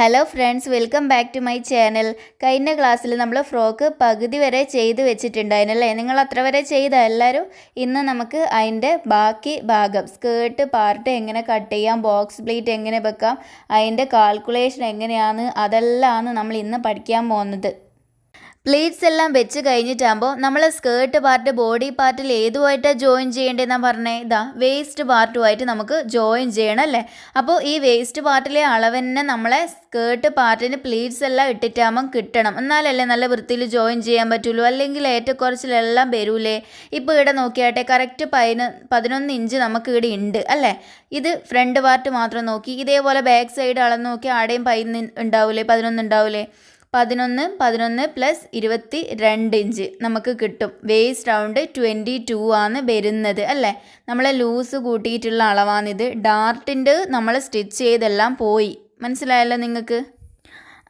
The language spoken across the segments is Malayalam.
Hello friends welcome back to my channel കഴിഞ്ഞ ക്ലാസ്സിൽ നമ്മൾ ഫ്രോക്ക് പകുതി വരെ ചെയ്ത് വെച്ചിട്ടുണ്ടായിരുന്നല്ലേ നിങ്ങൾ അത്ര വരെ ചെയ്ത എല്ലാവരും ഇന്ന് നമുക്ക് അതിന്റെ ബാക്കി ഭാഗം സ്കേർട്ട് പാർട്ട് എങ്ങനെ കട്ട് ചെയ്യാം ബോക്സ് പ്ലീറ്റ് എങ്ങനെ വെക്കാം അതിന്റെ കാൽക്കുലേഷൻ എങ്ങനെയാണ് അതെല്ലാമാണ് നമ്മൾ ഇന്ന് പഠിക്കാൻ പോകുന്നത്. പ്ലേറ്റ്സ് എല്ലാം വെച്ച് കഴിഞ്ഞിട്ടാകുമ്പോൾ നമ്മൾ സ്കേർട്ട് പാർട്ട് ബോഡി പാർട്ടിൽ ഏതുമായിട്ടാണ് ജോയിൻ ചെയ്യേണ്ടതെന്നാണ് പറഞ്ഞേ? ഇതാ വേസ്റ്റ് പാർട്ടുമായിട്ട് നമുക്ക് ജോയിൻ ചെയ്യണം അല്ലേ? അപ്പോൾ ഈ വേസ്റ്റ് പാർട്ടിലെ അളവ് തന്നെ നമ്മളെ സ്കേർട്ട് പാർട്ടിന് പ്ലീറ്റ്സ് എല്ലാം ഇട്ടിട്ടാകുമ്പം കിട്ടണം. എന്നാലല്ലേ നല്ല വൃത്തിയിൽ ജോയിൻ ചെയ്യാൻ പറ്റുള്ളൂ. അല്ലെങ്കിൽ ഏറ്റക്കുറച്ചിലെല്ലാം വരൂലേ? ഇപ്പോൾ ഇവിടെ നോക്കിയാട്ടെ കറക്റ്റ് പതിന പതിനൊന്ന് ഇഞ്ച് നമുക്ക് ഇവിടെ ഉണ്ട് അല്ലേ? ഇത് ഫ്രണ്ട് പാർട്ട് മാത്രം നോക്കി. ഇതേപോലെ ബാക്ക് സൈഡ് അളന്ന് നോക്കി ആടെയും പതിനൊന്ന് ഉണ്ടാവില്ലേ പതിനൊന്ന് ഉണ്ടാവൂലേ? പതിനൊന്ന് പതിനൊന്ന് പ്ലസ് ഇരുപത്തി രണ്ട് ഇഞ്ച് നമുക്ക് കിട്ടും. വേസ്റ്റ് റൗണ്ട് ട്വന്റി ടു ആണ് വരുന്നത് അല്ലേ? നമ്മൾ ലൂസ് കൂട്ടിയിട്ടുള്ള അളവാണിത്. ഡാർട്ടിന്റെ നമ്മൾ സ്റ്റിച്ച് ചെയ്തെല്ലാം പോയി. മനസ്സിലായല്ലോ നിങ്ങൾക്ക്?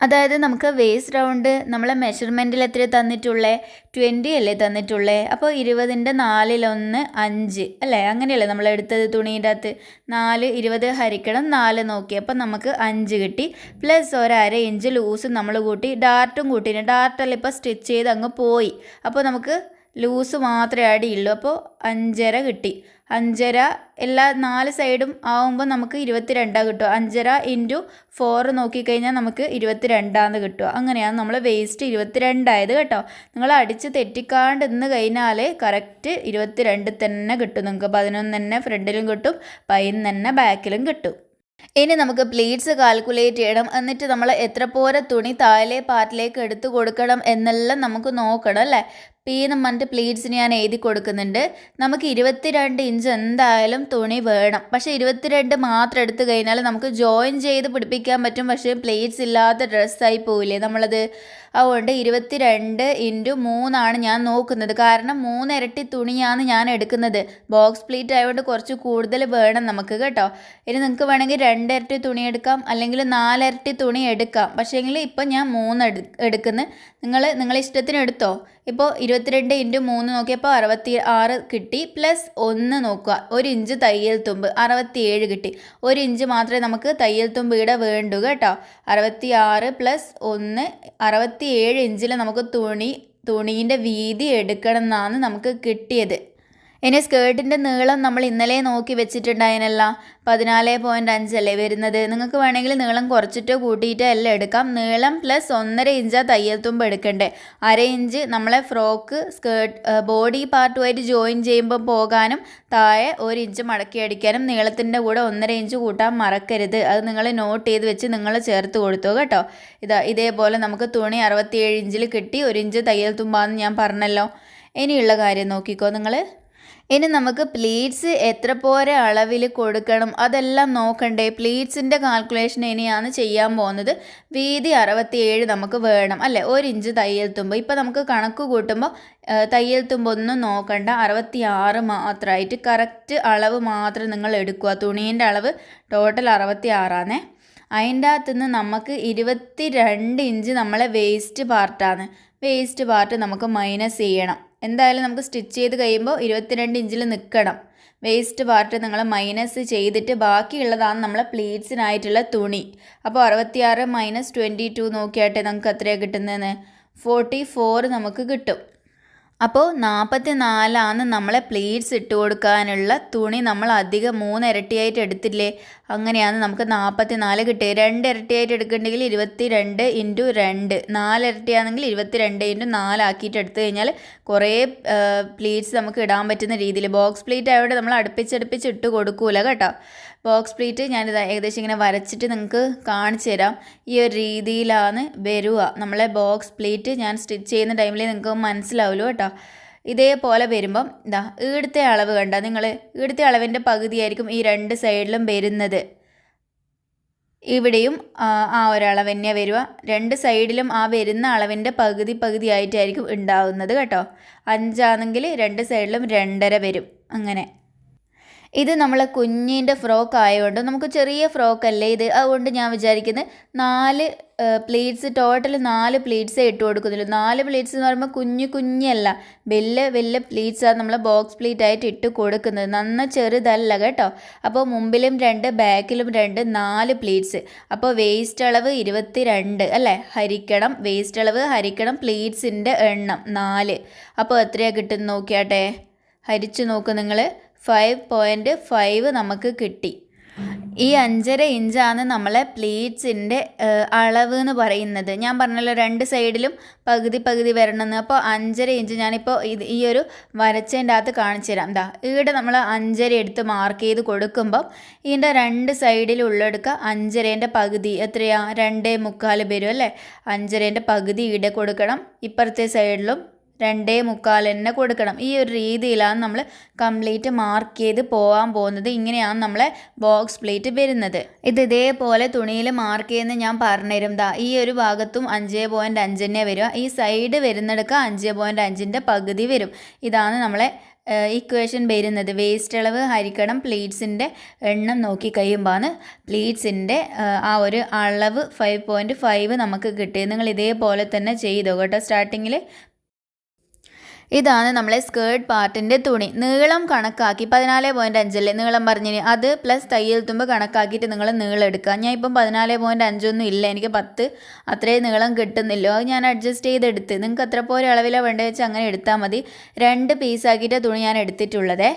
അതായത് നമുക്ക് വേസ്റ്റ് റൗണ്ട് നമ്മളെ മെഷർമെന്റിൽ എത്ര തന്നിട്ടുള്ളേ? ട്വന്റി അല്ലേ തന്നിട്ടുള്ളേ? അപ്പോൾ ഇരുപതിന്റെ നാലിലൊന്ന് അഞ്ച് അല്ലേ? അങ്ങനെയല്ലേ നമ്മൾ എടുത്തത് തുണീന്റെ അകത്ത്? നാല് ഇരുപത് ഹരിക്കണം നാല് നോക്കി. അപ്പോൾ നമുക്ക് അഞ്ച് കിട്ടി. പ്ലസ് ഒരര ഇഞ്ച് ലൂസ് നമ്മൾ കൂട്ടി ഡാർട്ടും കൂട്ടിന് ഡാർട്ടെല്ലാം ഇപ്പോൾ സ്റ്റിച്ച് ചെയ്ത് അങ്ങ് പോയി. അപ്പോൾ നമുക്ക് ലൂസ് മാത്രമേ അടിയുള്ളൂ അപ്പോൾ അഞ്ചര കിട്ടി. അഞ്ചര എല്ലാ നാല് സൈഡും ആവുമ്പോൾ നമുക്ക് ഇരുപത്തി രണ്ടാണ് കിട്ടുക. അഞ്ചര ഇന്റു ഫോർ നോക്കിക്കഴിഞ്ഞാൽ നമുക്ക് ഇരുപത്തി രണ്ടാന്ന് കിട്ടുക. അങ്ങനെയാണ് നമ്മൾ വേസ്റ്റ് ഇരുപത്തി രണ്ടായത് കേട്ടോ. നിങ്ങൾ അടിച്ച് തെറ്റിക്കാണ്ട് ഇന്ന് കഴിഞ്ഞാൽ കറക്റ്റ് ഇരുപത്തി തന്നെ കിട്ടും. നിങ്ങൾക്ക് പതിനൊന്ന് തന്നെ ഫ്രണ്ടിലും കിട്ടും പതിനൊന്ന് തന്നെ ബാക്കിലും കിട്ടും. ഇനി നമുക്ക് പ്ലീറ്റ്സ് കാൽക്കുലേറ്റ് ചെയ്യണം. എന്നിട്ട് നമ്മൾ എത്ര പോരെ തുണി താഴെ പാർട്ടിലേക്ക് എടുത്തു കൊടുക്കണം എന്നെല്ലാം നമുക്ക് നോക്കണം അല്ലേ? പി എന്ന് പറഞ്ഞിട്ട് പ്ലീറ്റ്സിന് ഞാൻ എഴുതി കൊടുക്കുന്നുണ്ട്. നമുക്ക് ഇരുപത്തിരണ്ട് ഇഞ്ച് എന്തായാലും തുണി വേണം. പക്ഷേ ഇരുപത്തിരണ്ട് മാത്രം എടുത്തു കഴിഞ്ഞാൽ നമുക്ക് ജോയിൻ ചെയ്ത് പിടിപ്പിക്കാൻ പറ്റും. പക്ഷേ പ്ലേറ്റ്സ് ഇല്ലാത്ത ഡ്രസ്സായി പോവില്ലേ? നമ്മളത് അതുകൊണ്ട് ഇരുപത്തിരണ്ട് ഇന്റു മൂന്നാണ് ഞാൻ നോക്കുന്നത്. കാരണം മൂന്നിരട്ടി തുണിയാണ് ഞാൻ എടുക്കുന്നത്. ബോക്സ് പ്ലീറ്റ് ആയതുകൊണ്ട് കുറച്ച് കൂടുതൽ വേണം നമുക്ക് കേട്ടോ. ഇനി നിങ്ങൾക്ക് വേണമെങ്കിൽ രണ്ടിരട്ടി തുണി എടുക്കാം അല്ലെങ്കിൽ നാലിരട്ടി തുണി എടുക്കാം. പക്ഷേങ്കിൽ ഇപ്പം ഞാൻ മൂന്ന് എടു എടുക്കുന്നു. നിങ്ങൾ നിങ്ങളെ ഇഷ്ടത്തിന് എടുത്തോ? ഇപ്പോൾ ഇരുപത്തിരണ്ട് ഇന്റു മൂന്ന് നോക്കിയപ്പോൾ അറുപത്തി ആറ് കിട്ടി പ്ലസ് ഒന്ന് നോക്കുക. ഒരു ഇഞ്ച് തയ്യൽ തുമ്പ് അറുപത്തിയേഴ് കിട്ടി. ഒരു ഇഞ്ച് മാത്രമേ നമുക്ക് തയ്യൽ തുമ്പ് ഇവിടെ വേണ്ടൂ കേട്ടോ. അറുപത്തി ആറ് പ്ലസ് ഒന്ന് അറുപത്തിയേഴ് ഇഞ്ചിൽ നമുക്ക് തുണി തുണീന്റെ വീതി എടുക്കണം എന്നാണ് നമുക്ക് കിട്ടിയത്. ഇനി സ്കേർട്ടിന്റെ നീളം നമ്മൾ ഇന്നലെ നോക്കി വെച്ചിട്ടുണ്ടായതിനല്ല പതിനാല് പോയിന്റ് അഞ്ചല്ലേ വരുന്നത്? നിങ്ങൾക്ക് വേണമെങ്കിൽ നീളം കുറച്ചിട്ടോ കൂട്ടിയിട്ടോ എല്ലാം എടുക്കാം. നീളം പ്ലസ് ഒന്നര ഇഞ്ചാ തയ്യൽ തുമ്പ് എടുക്കണ്ടേ. അര ഇഞ്ച് നമ്മളെ ഫ്രോക്ക് സ്കേർട്ട് ബോഡി പാർട്ടുമായിട്ട് ജോയിൻ ചെയ്യുമ്പോൾ പോകാനും താഴെ ഒരു ഇഞ്ച് മടക്കി അടിക്കാനും നീളത്തിന്റെ കൂടെ ഒന്നര ഇഞ്ച് കൂട്ടാൻ മറക്കരുത്. അത് നിങ്ങൾ നോട്ട് ചെയ്ത് വെച്ച് നിങ്ങൾ ചേർത്ത് കൊടുത്തു കേട്ടോ. ഇതാ ഇതേപോലെ നമുക്ക് തുണി അറുപത്തിയേഴ് ഇഞ്ചിൽ കിട്ടി. ഒരു ഇഞ്ച് തയ്യൽ തുമ്പാന്ന് ഞാൻ പറഞ്ഞല്ലോ. ഇനിയുള്ള കാര്യം നോക്കിക്കോ നിങ്ങൾ. ഇനി നമുക്ക് പ്ലീറ്റ്സ് എത്ര പോരെ അളവിൽ കൊടുക്കണം? അതെല്ലാം നോക്കണ്ടേ. പ്ലീറ്റ്സിന്റെ കാൽക്കുലേഷൻ ഇനിയാണ് ചെയ്യാൻ പോകുന്നത്. വീതി അറുപത്തിയേഴ് നമുക്ക് വേണം അല്ലേ? ഒരു ഇഞ്ച് തയ്യൽ തുമ്പ്. ഇപ്പോൾ നമുക്ക് കണക്ക് കൂട്ടുമ്പോൾ തയ്യൽ തുമ്പൊന്നും നോക്കണ്ട. അറുപത്തി ആറ് മാത്രമായിട്ട് കറക്റ്റ് അളവ് മാത്രം നിങ്ങൾ എടുക്കുക. തുണീന്റെ അളവ് ടോട്ടൽ അറുപത്തി ആറാണേ അതിന്റെ അകത്തുനിന്ന് നമുക്ക് ഇരുപത്തി രണ്ട് ഇഞ്ച് നമ്മളെ വേസ്റ്റ് പാർട്ടാണ് വേസ്റ്റ് പാർട്ട് നമുക്ക് മൈനസ് ചെയ്യണം. എന്തായാലും നമുക്ക് സ്റ്റിച്ച് ചെയ്ത് കഴിയുമ്പോൾ ഇരുപത്തിരണ്ട് ഇഞ്ചിൽ നിൽക്കണം. വേസ്റ്റ് പാർട്ട് നിങ്ങൾ മൈനസ് ചെയ്തിട്ട് ബാക്കിയുള്ളതാണ് നമ്മളെ പ്ലീറ്റ്സിനായിട്ടുള്ള തുണി. അപ്പോൾ അറുപത്തിയാറ് മൈനസ് ട്വന്റി ടു നോക്കിയാട്ടെ നമുക്ക് എത്രയാണ് കിട്ടുന്നതെന്ന്? ഫോർട്ടി ഫോർ നമുക്ക് കിട്ടും. അപ്പോൾ നാൽപ്പത്തി നാലാണ് നമ്മളെ പ്ലീറ്റ്സ് ഇട്ട് കൊടുക്കാനുള്ള തുണി നമ്മൾ അധികം മൂന്ന് ഇരട്ടിയായിട്ട് എടുത്തില്ലേ? അങ്ങനെയാണ് നമുക്ക് നാൽപ്പത്തി നാല് കിട്ടിയത് രണ്ട് ഇരട്ടിയായിട്ട് എടുക്കണമെങ്കിൽ ഇരുപത്തി രണ്ട് ഇന്റു രണ്ട്. നാല് ഇരട്ടിയാണെങ്കിൽ ഇരുപത്തി രണ്ട് ഇന്റു നാലാക്കിയിട്ട് എടുത്തു കഴിഞ്ഞാൽ കുറേ പ്ലീറ്റ്സ് നമുക്ക് ഇടാൻ പറ്റുന്ന രീതിയിൽ. ബോക്സ് പ്ലീറ്റ് ആയതുകൊണ്ട് നമ്മൾ അടുപ്പിച്ചടുപ്പിച്ച് ഇട്ട് കൊടുക്കൂല കേട്ടോ. ബോക്സ് പ്ലീറ്റ് ഞാനിത് ഏകദേശം ഇങ്ങനെ വരച്ചിട്ട് നിങ്ങൾക്ക് കാണിച്ചു തരാം. ഈ ഒരു രീതിയിലാണ് വരിക. നമ്മളെ ബോക്സ് പ്ലീറ്റ് ഞാൻ സ്റ്റിച്ച് ചെയ്യുന്ന ടൈമിൽ നിങ്ങൾക്ക് മനസ്സിലാവുമല്ലോ കേട്ടോ. ഇതേപോലെ വരുമ്പം ഇതാ ഈടുത്തെ അളവ് കണ്ട? നിങ്ങൾ ഈടുത്തെ അളവിന്റെ പകുതിയായിരിക്കും ഈ രണ്ട് സൈഡിലും വരുന്നത്. ഇവിടെയും ആ ഒരളവ് തന്നെയാണ് വരിക. രണ്ട് സൈഡിലും ആ വരുന്ന അളവിന്റെ പകുതി പകുതി ആയിട്ടായിരിക്കും ഉണ്ടാവുന്നത് കേട്ടോ. അഞ്ചാണെങ്കിൽ രണ്ട് സൈഡിലും രണ്ടര വരും. അങ്ങനെ. ഇത് നമ്മളെ കുഞ്ഞിന്റെ ഫ്രോക്ക് ആയതുകൊണ്ട് നമുക്ക് ചെറിയ ഫ്രോക്ക് അല്ലേ ഇത്. അതുകൊണ്ട് ഞാൻ വിചാരിക്കുന്നത് നാല് പ്ലേറ്റ്സ് ടോട്ടൽ നാല് പ്ലേറ്റ്സേ ഇട്ട് കൊടുക്കുന്നുള്ളൂ. നാല് പ്ലേറ്റ്സ് എന്ന് പറയുമ്പോൾ കുഞ്ഞു കുഞ്ഞല്ല വലിയ വലിയ പ്ലേറ്റ്സാണ് നമ്മൾ ബോക്സ് പ്ലേറ്റ് ആയിട്ട് ഇട്ട് കൊടുക്കുന്നത്. നന്ന ചെറുതല്ല കേട്ടോ. അപ്പോൾ മുമ്പിലും രണ്ട് ബാക്കിലും രണ്ട് നാല് പ്ലേറ്റ്സ്. അപ്പോൾ വേസ്റ്റ് അളവ് ഇരുപത്തി രണ്ട് അല്ലേ? ഹരിക്കണം വേസ്റ്റ് അളവ് ഹരിക്കണം പ്ലേറ്റ്സിന്റെ എണ്ണം നാല്. അപ്പോൾ എത്രയാണ് കിട്ടുന്നത് നോക്കിയാട്ടെ? ഹരിച്ചു നോക്ക് നിങ്ങൾ ഫൈവ് പോയിന്റ് ഫൈവ് നമുക്ക് കിട്ടി. ഈ അഞ്ചര ഇഞ്ചാണ് നമ്മളെ പ്ലീറ്റ്സിന്റെ അളവ് എന്ന് പറയുന്നത്. ഞാൻ പറഞ്ഞല്ലോ രണ്ട് സൈഡിലും പകുതി പകുതി വരണമെന്ന്. അപ്പോൾ അഞ്ചര ഇഞ്ച് ഞാനിപ്പോൾ ഇത് ഈ ഒരു വരച്ചതിന്റെ അകത്ത് കാണിച്ചു തരാം. എന്താ ഇവിടെ നമ്മൾ അഞ്ചര എടുത്ത് മാർക്ക് ചെയ്ത് കൊടുക്കുമ്പം ഇതിന്റെ രണ്ട് ഉള്ളെടുക്കുക അഞ്ചരേന്റെ പകുതി എത്രയാണ് രണ്ടേ മുക്കാൽ വരും അല്ലേ? അഞ്ചരേന്റെ പകുതി ഇവിടെ കൊടുക്കണം. ഇപ്പുറത്തെ സൈഡിലും രണ്ടേ മുക്കാൽ തന്നെ കൊടുക്കണം. ഈ ഒരു രീതിയിലാണ് നമ്മൾ കംപ്ലീറ്റ് മാർക്ക് ചെയ്ത് പോകാൻ പോകുന്നത്. ഇങ്ങനെയാണ് നമ്മളെ ബോക്സ് പ്ലേറ്റ് വരുന്നത്. ഇത് ഇതേപോലെ തുണിയിൽ മാർക്ക് ചെയ്യുന്ന ഞാൻ പറഞ്ഞുതരും. ദാ ഈ ഒരു ഭാഗത്തും അഞ്ച് പോയിന്റ് അഞ്ച് തന്നെ വരിക ഈ സൈഡ് വരുന്നിടക്ക് അഞ്ച് പോയിന്റ് അഞ്ചിന്റെ പകുതി വരും. ഇതാണ് നമ്മളെ ഇക്വേഷൻ വരുന്നത്. വേസ്റ്റ് അളവ് ഹരിക്കണം പ്ലീറ്റ്സിന്റെ എണ്ണം നോക്കി കഴിയുമ്പോൾ പ്ലീറ്റ്സിന്റെ ആ ഒരു അളവ് ഫൈവ് പോയിന്റ് ഫൈവ് നമുക്ക് കിട്ടിയത്. നിങ്ങൾ ഇതേപോലെ തന്നെ ചെയ്തോ കേട്ടോ. സ്റ്റാർട്ടിങ്ങിൽ ഇതാണ് നമ്മളെ സ്കേർട്ട് പാർട്ടിന്റെ തുണി. നീളം കണക്കാക്കി പതിനാല് പോയിന്റ് അഞ്ചല്ലേ നീളം പറഞ്ഞിന്? അത് പ്ലസ് തയ്യൽ തുമ്പ് കണക്കാക്കിയിട്ട് നിങ്ങൾ നീളം എടുക്കുക. ഞാൻ ഇപ്പം പതിനാല് പോയിന്റ് അഞ്ചൊന്നും ഇല്ല. എനിക്ക് പത്ത് അത്രയും നീളം കിട്ടുന്നില്ലോ. അത് ഞാൻ അഡ്ജസ്റ്റ് ചെയ്തെടുത്ത്. നിങ്ങൾക്ക് എത്ര പോലെ അളവിലാണ് വേണ്ടത് വെച്ചാൽ അങ്ങനെ എടുത്താൽ മതി. രണ്ട് പീസാക്കിയിട്ട് തുണി ഞാൻ എടുത്തിട്ടുള്ളത്.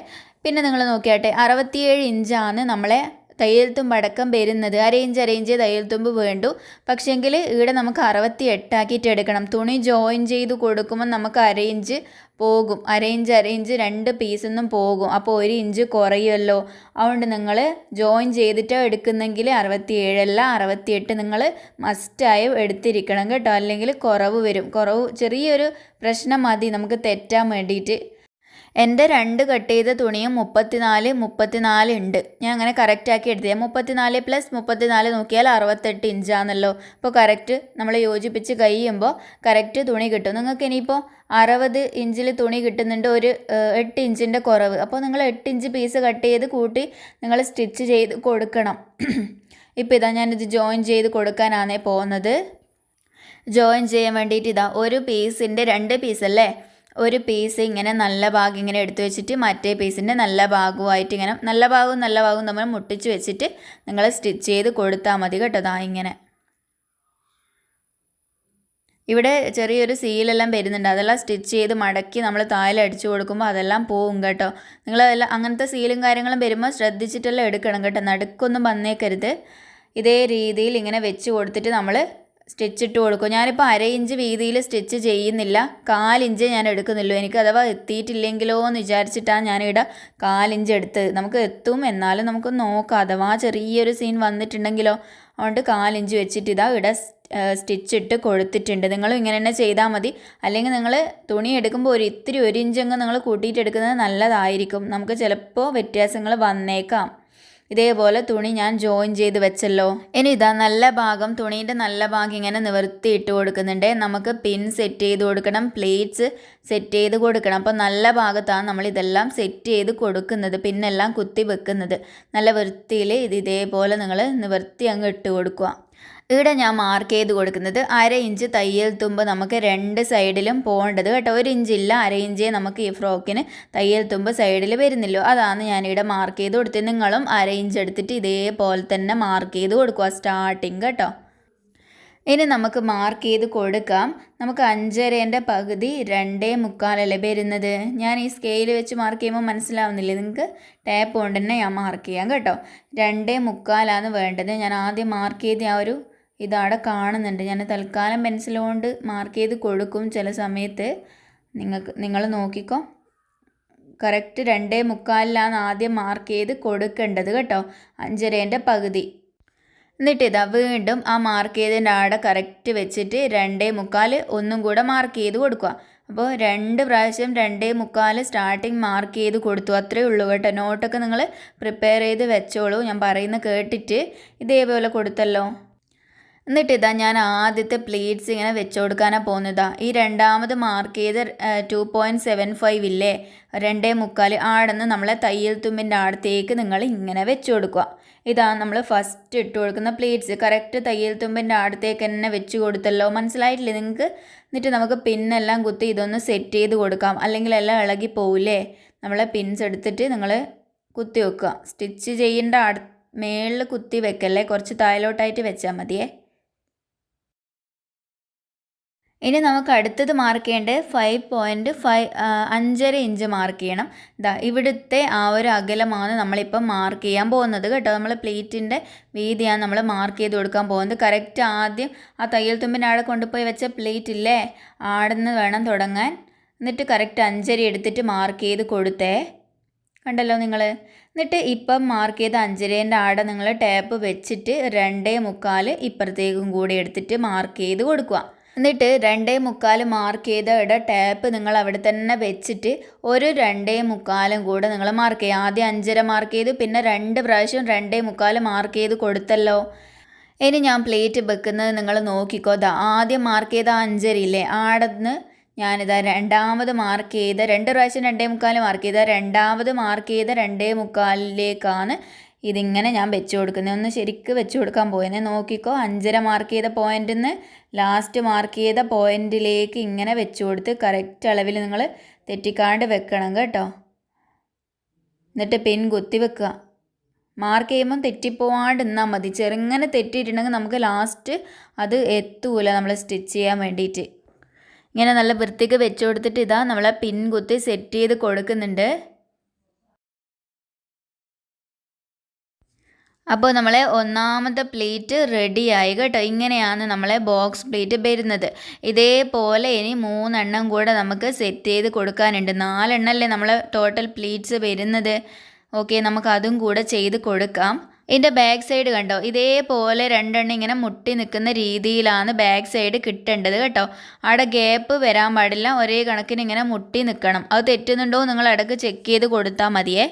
പിന്നെ നിങ്ങൾ നോക്കിയാട്ടെ അറുപത്തിയേഴ് ഇഞ്ചാണ് നമ്മളെ തയ്യൽ തുമ്പ് അടക്കം വരുന്നത് അര ഇഞ്ച് തയ്യൽ തുമ്പ് വേണ്ടു. പക്ഷേങ്കിൽ ഇവിടെ നമുക്ക് അറുപത്തി എട്ടാക്കിയിട്ട് എടുക്കണം. തുണി ജോയിൻ ചെയ്ത് കൊടുക്കുമ്പോൾ നമുക്ക് അരയിഞ്ച് പോകും. അരയിഞ്ച് ഇഞ്ച് രണ്ട് പീസൊന്നും പോകും. അപ്പോൾ ഒരു ഇഞ്ച് കുറയുമല്ലോ അതുകൊണ്ട് നിങ്ങൾ ജോയിൻ ചെയ്തിട്ടോ എടുക്കുന്നെങ്കിൽ അറുപത്തി ഏഴല്ല അറുപത്തിയെട്ട് നിങ്ങൾ മസ്റ്റായി എടുത്തിരിക്കണം കേട്ടോ. അല്ലെങ്കിൽ കുറവ് വരും. കുറവ് ചെറിയൊരു പ്രശ്നം മതി. നമുക്ക് തെറ്റാൻ വേണ്ടിയിട്ട്. എന്റെ രണ്ട് കട്ട് ചെയ്ത തുണിയും മുപ്പത്തിനാല് മുപ്പത്തിനാല് ഉണ്ട്. ഞാൻ അങ്ങനെ കറക്റ്റാക്കി എടുത്തത് മുപ്പത്തിനാല് പ്ലസ് മുപ്പത്തിനാല് നോക്കിയാൽ അറുപത്തെട്ട് ഇഞ്ചാണല്ലോ അപ്പോൾ കറക്റ്റ് നമ്മൾ യോജിപ്പിച്ച് കഴിയുമ്പോൾ കറക്റ്റ് തുണി കിട്ടും. നിങ്ങൾക്ക് ഇനിയിപ്പോൾ അറുപത് ഇഞ്ചിൽ തുണി കിട്ടുന്നുണ്ട് ഒരു എട്ട് ഇഞ്ചിന്റെ കുറവ്. അപ്പോൾ നിങ്ങൾ എട്ട് ഇഞ്ച് പീസ് കട്ട് ചെയ്ത് കൂട്ടി നിങ്ങൾ സ്റ്റിച്ച് ചെയ്ത് കൊടുക്കണം. ഇപ്പോൾ ഇതാ ഞാനിത് ജോയിൻ ചെയ്ത് കൊടുക്കാനാണേ പോകുന്നത്. ജോയിൻ ചെയ്യാൻ വേണ്ടിയിട്ട് ഇതാ ഒരു പീസിന്റെ രണ്ട് പീസല്ലേ ഒരു പീസ് ഇങ്ങനെ നല്ല ഭാഗം ഇങ്ങനെ എടുത്തു വെച്ചിട്ട് മറ്റേ പീസിന്റെ നല്ല ഭാഗവുമായിട്ട് ഇങ്ങനെ നല്ല ഭാഗവും നല്ല ഭാഗവും നമ്മൾ മുട്ടിച്ച് വെച്ചിട്ട് നിങ്ങൾ സ്റ്റിച്ച് ചെയ്ത് കൊടുത്താൽ മതി കേട്ടോ. ദാ ഇങ്ങനെ. ഇവിടെ ചെറിയൊരു സീലെല്ലാം വരുന്നുണ്ട്. അതെല്ലാം സ്റ്റിച്ച് ചെയ്ത് മടക്കി നമ്മൾ താഴെ അടിച്ചു കൊടുക്കുമ്പോൾ അതെല്ലാം പോവും കേട്ടോ. നിങ്ങൾ അതെല്ലാം അങ്ങനത്തെ സീലും കാര്യങ്ങളും വരുമ്പോൾ ശ്രദ്ധിച്ചിട്ടെല്ലാം എടുക്കണം കേട്ടോ. നടുക്കൊന്നും വന്നേക്കരുത്. ഇതേ രീതിയിൽ ഇങ്ങനെ വെച്ച് കൊടുത്തിട്ട് നമ്മൾ സ്റ്റിച്ച് ഇട്ട് കൊടുക്കും. ഞാനിപ്പോൾ അര ഇഞ്ച് വീതിയിൽ സ്റ്റിച്ച് ചെയ്യുന്നില്ല. കാലിഞ്ച് ഞാൻ എടുക്കുന്നില്ലോ എനിക്ക് അഥവാ എത്തിയിട്ടില്ലെങ്കിലോ എന്ന് വിചാരിച്ചിട്ടാണ് ഞാനിവിടെ കാലിഞ്ച് എടുത്ത് നമുക്ക് എത്തും. എന്നാലും നമുക്ക് നോക്കാം. അഥവാ ചെറിയൊരു സീൻ വന്നിട്ടുണ്ടെങ്കിലോ അതുകൊണ്ട് കാലിഞ്ച് വെച്ചിട്ട് ഇതാ ഇവിടെ സ്റ്റിച്ച് ഇട്ട് കൊടുത്തിട്ടുണ്ട്. നിങ്ങളും ഇങ്ങനെ തന്നെ ചെയ്താൽ മതി. അല്ലെങ്കിൽ നിങ്ങൾ തുണി എടുക്കുമ്പോൾ ഒരു ഇത്തിരി ഒരു ഇഞ്ചങ്ങ് നിങ്ങൾ കൂട്ടിയിട്ട് എടുക്കുന്നത് നല്ലതായിരിക്കും. നമുക്ക് ചിലപ്പോൾ വ്യത്യാസങ്ങൾ വന്നേക്കാം. ഇതേപോലെ തുണി ഞാൻ ജോയിൻ ചെയ്ത് വെച്ചല്ലോ. ഇനി ഇതാ നല്ല ഭാഗം തുണീന്റെ നല്ല ഭാഗം ഇങ്ങനെ നിവർത്തി ഇട്ട് കൊടുക്കുന്നുണ്ട്. നമുക്ക് പിൻ സെറ്റ് ചെയ്ത് കൊടുക്കണം പ്ലേറ്റ്സ് സെറ്റ് ചെയ്ത് കൊടുക്കണം. അപ്പോൾ നല്ല ഭാഗത്താണ് നമ്മൾ ഇതെല്ലാം സെറ്റ് ചെയ്ത് കൊടുക്കുന്നത് പിന്നെല്ലാം കുത്തി വെക്കുന്നത്. നല്ല വൃത്തിയിൽ ഇത് ഇതേപോലെ നിങ്ങൾ നിവർത്തി അങ്ങ് ഇട്ട് കൊടുക്കുക. ഇവിടെ ഞാൻ മാർക്ക് ചെയ്ത് കൊടുക്കുന്നത് അര ഇഞ്ച് തയ്യൽ തുമ്പ് നമുക്ക് രണ്ട് സൈഡിലും പോകേണ്ടത് കേട്ടോ. ഒരു ഇഞ്ചില്ല അര ഇഞ്ചേ നമുക്ക് ഈ ഫ്രോക്കിന് തയ്യൽ തുമ്പ് സൈഡിൽ വരുന്നില്ലോ അതാണ് ഞാനിവിടെ മാർക്ക് ചെയ്ത് കൊടുത്തത്. നിങ്ങളും അര ഇഞ്ച് എടുത്തിട്ട് ഇതേപോലെ തന്നെ മാർക്ക് ചെയ്ത് കൊടുക്കുക സ്റ്റാർട്ടിങ് കേട്ടോ. ഇനി നമുക്ക് മാർക്ക് ചെയ്ത് കൊടുക്കാം. നമുക്ക് അഞ്ചരേന്റെ പകുതി രണ്ടേ മുക്കാലല്ലേ വരുന്നത്? ഞാൻ ഈ സ്കെയിൽ വെച്ച് മാർക്ക് ചെയ്യുമ്പോൾ മനസ്സിലാവുന്നില്ലേ? നിങ്ങൾക്ക് ടാപ്പ് കൊണ്ട് തന്നെ ഞാൻ മാർക്ക് ചെയ്യാം കേട്ടോ. രണ്ടേ മുക്കാലാണ് വേണ്ടത്. ഞാൻ ആദ്യം മാർക്ക് ചെയ്ത് ആ ഒരു ഇതവിടെ കാണുന്നുണ്ട്. ഞാൻ തൽക്കാലം പെൻസിൽ കൊണ്ട് മാർക്ക് ചെയ്ത് കൊടുക്കും ചില സമയത്ത്. നിങ്ങൾക്ക് നിങ്ങൾ നോക്കിക്കോ. കറക്റ്റ് രണ്ടേ മുക്കാലിലാണ് ആദ്യം മാർക്ക് ചെയ്ത് കൊടുക്കേണ്ടത് കേട്ടോ. അഞ്ചരേന്റെ പകുതി. എന്നിട്ട് ഇതാ വീണ്ടും ആ മാർക്ക് ചെയ്തതിന്റെ ആടെ കറക്റ്റ് വെച്ചിട്ട് രണ്ടേ മുക്കാൽ ഒന്നും കൂടെ മാർക്ക് ചെയ്ത് കൊടുക്കുക. അപ്പോൾ രണ്ട് പ്രാവശ്യം രണ്ടേ മുക്കാൽ സ്റ്റാർട്ടിങ് മാർക്ക് ചെയ്ത് കൊടുത്തു. അത്രയേ ഉള്ളൂ കേട്ടോ. നോട്ടൊക്കെ നിങ്ങൾ പ്രിപ്പയർ ചെയ്ത് വെച്ചോളൂ. ഞാൻ പറയുന്ന കേട്ടിട്ട് ഇതേപോലെ കൊടുത്തല്ലോ. എന്നിട്ട് ഇതാ ഞാൻ ആദ്യത്തെ പ്ലേറ്റ്സ് ഇങ്ങനെ വെച്ച് കൊടുക്കാനാണ് പോകുന്നതാ ഈ രണ്ടാമത് മാർക്ക് ചെയ്ത് ടു പോയിന്റ് സെവൻ ഫൈവ് ഇല്ലേ? രണ്ടേ മുക്കാൽ ആടെന്ന് നമ്മളെ തയ്യൽ തുമ്പിന്റെ അടുത്തേക്ക് നിങ്ങൾ ഇങ്ങനെ വെച്ച് കൊടുക്കുക ഇതാണ് നമ്മൾ ഫസ്റ്റ് ഇട്ട് കൊടുക്കുന്ന പ്ലേറ്റ്സ്. കറക്റ്റ് തയ്യൽ തുമ്പിന്റെ അടുത്തേക്ക് തന്നെ വെച്ച് കൊടുത്തല്ലോ. മനസ്സിലായിട്ടില്ലേ നിങ്ങൾക്ക്? എന്നിട്ട് നമുക്ക് പിന്നെല്ലാം കുത്തി ഇതൊന്ന് സെറ്റ് ചെയ്ത് കൊടുക്കാം. അല്ലെങ്കിൽ എല്ലാം ഇളകി പോവില്ലേ നമ്മളെ പിൻസ് എടുത്തിട്ട് നിങ്ങൾ കുത്തി വെക്കുക. സ്റ്റിച്ച് ചെയ്യേണ്ട മേളിൽ കുത്തി വെക്കല്ലേ? കുറച്ച് താഴോട്ടായിട്ട് വെച്ചാൽ മതിയേ. ഇനി നമുക്ക് അടുത്തത് മാർക്ക് ചെയ്യേണ്ടത് ഫൈവ് പോയിന്റ് ഫൈവ് അഞ്ചര ഇഞ്ച് മാർക്ക് ചെയ്യണം. ഇതാ ഇവിടുത്തെ ആ ഒരു അകലമാണ് നമ്മളിപ്പം മാർക്ക് ചെയ്യാൻ പോകുന്നത് കേട്ടോ. നമ്മൾ പ്ലേറ്റിന്റെ വീതിയാണ് നമ്മൾ മാർക്ക് ചെയ്ത് കൊടുക്കാൻ പോകുന്നത്. കറക്റ്റ് ആദ്യം ആ തയ്യൽ തുമ്പിന്റെ ആടെ കൊണ്ടുപോയി വെച്ച പ്ലേറ്റ് ഇല്ലേ? ആടെ നിന്ന് വേണം തുടങ്ങാൻ. എന്നിട്ട് കറക്റ്റ് അഞ്ചര എടുത്തിട്ട് മാർക്ക് ചെയ്ത് കൊടുത്തേ. കണ്ടല്ലോ നിങ്ങൾ എന്നിട്ട് ഇപ്പം മാർക്ക് ചെയ്ത അഞ്ചരേന്റെ ആടെ നിങ്ങൾ ടാപ്പ് വെച്ചിട്ട് രണ്ടേ മുക്കാൽ ഇപ്പുറത്തേക്കും കൂടി എടുത്തിട്ട് മാർക്ക് ചെയ്ത് കൊടുക്കുക. എന്നിട്ട് രണ്ടേ മുക്കാൽ മാർക്ക് ചെയ്ത ടാപ്പ് നിങ്ങൾ അവിടെ തന്നെ വെച്ചിട്ട് ഒരു രണ്ടേ മുക്കാലും കൂടെ നിങ്ങൾ മാർക്ക് ചെയ്യുക. ആദ്യം അഞ്ചര മാർക്ക് ചെയ്ത് പിന്നെ രണ്ട് പ്രാവശ്യം രണ്ടേ മുക്കാൽ മാർക്ക് ചെയ്ത് കൊടുത്തല്ലോ. ഇനി ഞാൻ പ്ലേറ്റ് വെക്കുന്നത് നിങ്ങൾ നോക്കിക്കോ. ദാ ആദ്യം മാർക്ക് ചെയ്ത അഞ്ചരയില്ലേ ആടന്ന് ഞാനിതാ രണ്ടാമത് മാർക്ക് ചെയ്ത രണ്ട് പ്രാവശ്യം രണ്ടേ മുക്കാൽ മാർക്ക് ചെയ്ത രണ്ടാമത് മാർക്ക് ചെയ്ത രണ്ടേ മുക്കാലിലേക്കാണ് ഇതിങ്ങനെ ഞാൻ വെച്ച് കൊടുക്കുന്നത് ഒന്ന് ശരിക്ക് വെച്ച് കൊടുക്കാൻ പോയെന്നെ. നോക്കിക്കോ അഞ്ചര മാർക്ക് ചെയ്ത പോയിന്റിൽ നിന്ന് ലാസ്റ്റ് മാർക്ക് ചെയ്ത പോയിന്റിലേക്ക് ഇങ്ങനെ വെച്ച് കൊടുത്ത് കറക്റ്റ് അളവിൽ നിങ്ങൾ തെറ്റിക്കാണ്ട് വെക്കണം കേട്ടോ. എന്നിട്ട് പിൻ കുത്തി വെക്കുക. മാർക്ക് ചെയ്യുമ്പം തെറ്റിപ്പോവാണ്ട് നിന്നാൽ മതി. ചെറുങ്ങനെ തെറ്റിയിട്ടുണ്ടെങ്കിൽ നമുക്ക് ലാസ്റ്റ് അത് എത്തൂല നമ്മൾ സ്റ്റിച്ച് ചെയ്യാൻ വേണ്ടിയിട്ട് ഇങ്ങനെ നല്ല വൃത്തിക്ക് വെച്ച് കൊടുത്തിട്ട് ഇതാ നമ്മളെ പിൻ കുത്തി സെറ്റ് ചെയ്ത് കൊടുക്കുന്നുണ്ട്. അപ്പോൾ നമ്മളെ ഒന്നാമത്തെ പ്ലേറ്റ് റെഡിയായി കേട്ടോ. ഇങ്ങനെയാണ് നമ്മളെ ബോക്സ് പ്ലേറ്റ് വരുന്നത്. ഇതേപോലെ ഇനി മൂന്നെണ്ണം കൂടെ നമുക്ക് സെറ്റ് ചെയ്ത് കൊടുക്കാനുണ്ട്. നാലെണ്ണല്ലേ നമ്മളെ ടോട്ടൽ പ്ലേറ്റ്സ് വരുന്നത്? ഓക്കെ നമുക്ക് അതും കൂടെ ചെയ്ത് കൊടുക്കാം. ഇതിന്റെ ബാക്ക് സൈഡ് കണ്ടോ? ഇതേപോലെ രണ്ടെണ്ണം ഇങ്ങനെ മുട്ടി നിൽക്കുന്ന രീതിയിലാണ് ബാക്ക് സൈഡ് കിട്ടേണ്ടത് കേട്ടോ. അവിടെ ഗ്യാപ്പ് വരാൻ പാടില്ല. ഒരേ കണക്കിന് ഇങ്ങനെ മുട്ടി നിൽക്കണം. അത് തെറ്റുന്നുണ്ടോ നിങ്ങൾ ഇടയ്ക്ക് ചെക്ക് ചെയ്ത് കൊടുത്താൽ മതിയേ.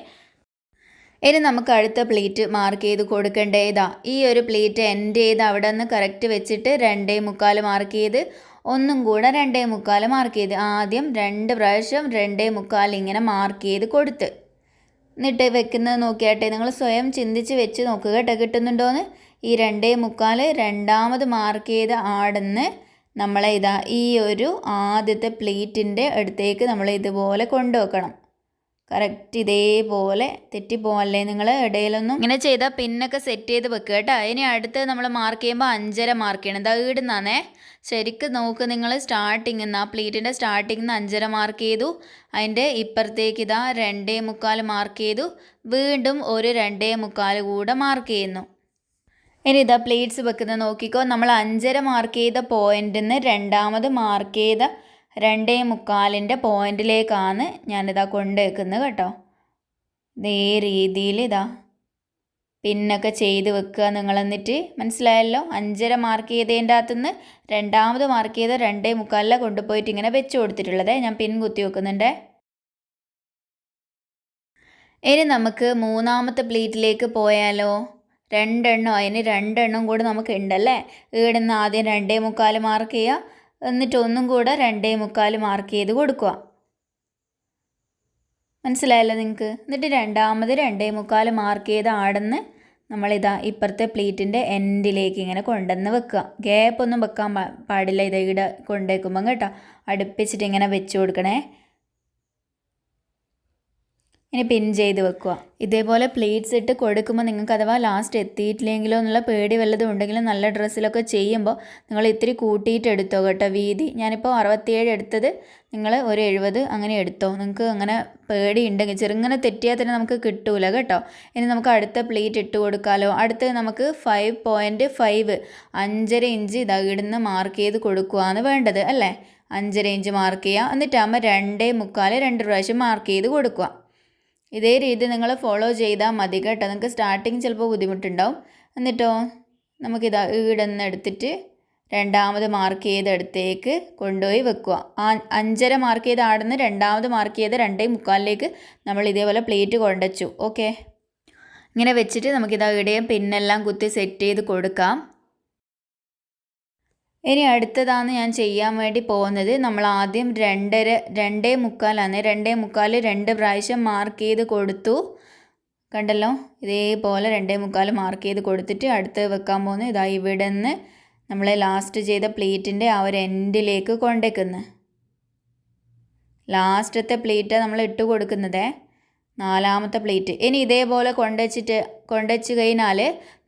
ഇനി നമുക്ക് അടുത്ത പ്ലേറ്റ് മാർക്ക് ചെയ്ത് കൊടുക്കേണ്ടതാ ഈ ഒരു പ്ലേറ്റ് എൻഡ് ചെയ്ത് അവിടെ നിന്ന് കറക്റ്റ് വെച്ചിട്ട് രണ്ടേ മുക്കാൽ മാർക്ക് ചെയ്ത് ഒന്നും കൂടെ രണ്ടേ മുക്കാൽ മാർക്ക് ചെയ്ത് ആദ്യം രണ്ട് പ്രാവശ്യം രണ്ടേ മുക്കാൽ ഇങ്ങനെ മാർക്ക് ചെയ്ത് കൊടുത്ത്. എന്നിട്ട് വെക്കുന്നത് നോക്കിയാട്ടെ നിങ്ങൾ സ്വയം ചിന്തിച്ച് വെച്ച് നോക്കുക കേട്ടോ കിട്ടുന്നുണ്ടോയെന്ന് ഈ രണ്ടേ മുക്കാൽ രണ്ടാമത് മാർക്ക് ചെയ്ത് ആടെന്ന് നമ്മളെ ഇതാ ഈ ഒരു ആദ്യത്തെ പ്ലേറ്റിന്റെ അടുത്തേക്ക് നമ്മൾ ഇതുപോലെ കൊണ്ടുവെക്കണം. കറക്റ്റ് ഇതേപോലെ തെറ്റിപ്പോവല്ലേ നിങ്ങൾ ഇടയിലൊന്നും? ഇങ്ങനെ ചെയ്താൽ പിന്നൊക്കെ സെറ്റ് ചെയ്ത് വെക്കുക കേട്ടോ. ഇനി അടുത്ത് നമ്മൾ മാർക്ക് ചെയ്യുമ്പോൾ അഞ്ചര മാർക്ക് ചെയ്യണം. ഇതാ ഈടുന്നാണേ ശരിക്കും നോക്ക് നിങ്ങൾ സ്റ്റാർട്ടിങ് നിന്ന് ആ പ്ലീറ്റിന്റെ സ്റ്റാർട്ടിങ് നിന്ന് അഞ്ചര മാർക്ക് ചെയ്തു. അതിന്റെ ഇപ്പുറത്തേക്ക് ഇതാ രണ്ടേ മുക്കാൽ മാർക്ക് ചെയ്തു. വീണ്ടും ഒരു രണ്ടേ മുക്കാൽ കൂടെ മാർക്ക് ചെയ്യുന്നു. ഇനി ഇതാ പ്ലേറ്റ്സ് വെക്കുന്നത് നോക്കിക്കോ. നമ്മൾ അഞ്ചര മാർക്ക് ചെയ്ത പോയിന്റിൽ നിന്ന് രണ്ടാമത് മാർക്ക് ചെയ്ത രണ്ടേ മുക്കാലിന്റെ പോയിന്റിലേക്കാണ് ഞാനിതാ കൊണ്ടുവെക്കുന്നത് കേട്ടോ. ഇതേ രീതിയിൽ ഇതാ പിന്നൊക്കെ ചെയ്ത് വെക്കുക നിങ്ങൾ എന്നിട്ട് മനസ്സിലായല്ലോ? അഞ്ചര മാർക്ക് ചെയ്തതിന്റെ അകത്തുനിന്ന് രണ്ടാമത് മാർക്ക് ചെയ്ത് രണ്ടേ മുക്കാലിലെ കൊണ്ടുപോയിട്ട് ഇങ്ങനെ വെച്ച് കൊടുത്തിട്ടുള്ളത് ഞാൻ പിൻ കുത്തി വെക്കുന്നുണ്ട്. ഇനി നമുക്ക് മൂന്നാമത്തെ പ്ലേറ്റിലേക്ക് പോയാലോ? രണ്ടെണ്ണം അതിന് രണ്ടെണ്ണം കൂടി നമുക്ക് ഉണ്ടല്ലേ? ഈടുന്ന് ആദ്യം രണ്ടേ മുക്കാൽ മാർക്ക് ചെയ്യുക എന്നിട്ട് ഒന്നും കൂടെ രണ്ടേ മുക്കാൽ മാർക്ക് ചെയ്ത് കൊടുക്കുക. മനസ്സിലായല്ലോ നിങ്ങൾക്ക്? എന്നിട്ട് രണ്ടാമത് രണ്ടേ മുക്കാൽ മാർക്ക് ചെയ്ത് ആടെന്ന് നമ്മളിതാ ഇപ്പുറത്തെ പ്ലേറ്റിന്റെ എൻഡിലേക്ക് ഇങ്ങനെ കൊണ്ടുവന്ന് വെക്കുക. ഗ്യാപ്പൊന്നും വെക്കാൻ പാടില്ല. ഇത് ഇവിടെ കൊണ്ടുവയ്ക്കുമ്പം കേട്ടോ. അടുപ്പിച്ചിട്ട് ഇങ്ങനെ വെച്ച് കൊടുക്കണേ. ഇനി പിൻ ചെയ്ത് വെക്കുക. ഇതേപോലെ പ്ലേറ്റ്സ് ഇട്ട് കൊടുക്കുമ്പോൾ നിങ്ങൾക്ക് അഥവാ ലാസ്റ്റ് എത്തിയിട്ടില്ലെങ്കിലോ എന്നുള്ള പേടി വല്ലതും ഉണ്ടെങ്കിലും നല്ല ഡ്രസ്സിലൊക്കെ ചെയ്യുമ്പോൾ നിങ്ങൾ ഇത്തിരി കൂട്ടിയിട്ട് എടുത്തോ കേട്ടോ. വീതി. ഞാനിപ്പോൾ അറുപത്തിയേഴ് എടുത്തത്. നിങ്ങൾ ഒരു എഴുപത് അങ്ങനെ എടുത്തോ. നിങ്ങൾക്ക് അങ്ങനെ പേടി ഉണ്ടെങ്കിൽ ചെറുങ്ങനെ തെറ്റിയാൽ തന്നെ നമുക്ക് കിട്ടൂല കേട്ടോ. ഇനി നമുക്ക് അടുത്ത പ്ലേറ്റ് ഇട്ട് കൊടുക്കാമല്ലോ അടുത്ത് നമുക്ക് ഫൈവ് പോയിന്റ് ഫൈവ് അഞ്ചര ഇഞ്ച് ഇതാ ഇടുന്ന് മാർക്ക് ചെയ്ത് കൊടുക്കുകയാണ് വേണ്ടത് അല്ലേ? അഞ്ചര ഇഞ്ച് മാർക്ക് ചെയ്യുക. എന്നിട്ടാകുമ്പോൾ രണ്ടേ മുക്കാൽ രണ്ട് പ്രാവശ്യം മാർക്ക് ചെയ്ത് കൊടുക്കുക. ഇതേ രീതി നിങ്ങൾ ഫോളോ ചെയ്താൽ മതി കേട്ടോ. നിങ്ങൾക്ക് സ്റ്റാർട്ടിങ് ചിലപ്പോൾ ബുദ്ധിമുട്ടുണ്ടാവും. എന്നിട്ടോ നമുക്കിതാ ഈടെന്ന് എടുത്തിട്ട് രണ്ടാമത് മാർക്ക് ചെയ്തെടുത്തേക്ക് കൊണ്ടുപോയി വെക്കുക. ആ അഞ്ചര മാർക്ക് ചെയ്ത ആടുന്ന് രണ്ടാമത് മാർക്ക് ചെയ്ത് രണ്ടേ മുക്കാലിലേക്ക് നമ്മൾ ഇതേപോലെ പ്ലേറ്റ് കൊണ്ടുവച്ചു ഓക്കെ ഇങ്ങനെ വെച്ചിട്ട് നമുക്കിതാ ഇടയും പിന്നെല്ലാം കുത്തി സെറ്റ് ചെയ്ത് കൊടുക്കാം. ഇനി അടുത്തതാണ് ഞാൻ ചെയ്യാൻ വേണ്ടി പോകുന്നത്. നമ്മൾ ആദ്യം രണ്ടര രണ്ടേ മുക്കാലാണ് രണ്ടേ മുക്കാൽ രണ്ട് പ്രാവശ്യം മാർക്ക് ചെയ്ത് കൊടുത്തു. കണ്ടല്ലോ? ഇതേപോലെ രണ്ടേ മുക്കാൽ മാർക്ക് ചെയ്ത് കൊടുത്തിട്ട് അടുത്ത് വെക്കാൻ പോകുന്നത് ഇതാ ഇവിടെ നിന്ന് നമ്മൾ ലാസ്റ്റ് ചെയ്ത പ്ലേറ്റിന്റെ ആ ഒരു എൻഡിലേക്ക് കൊണ്ടേക്കുന്നത് ലാസ്റ്റത്തെ പ്ലേറ്റ് നമ്മൾ ഇട്ട് കൊടുക്കുന്നത്. നാലാമത്തെ പ്ലേറ്റ്. ഇനി ഇതേപോലെ കൊണ്ടുവച്ചിട്ട് കൊണ്ടുവച്ച് കഴിഞ്ഞാൽ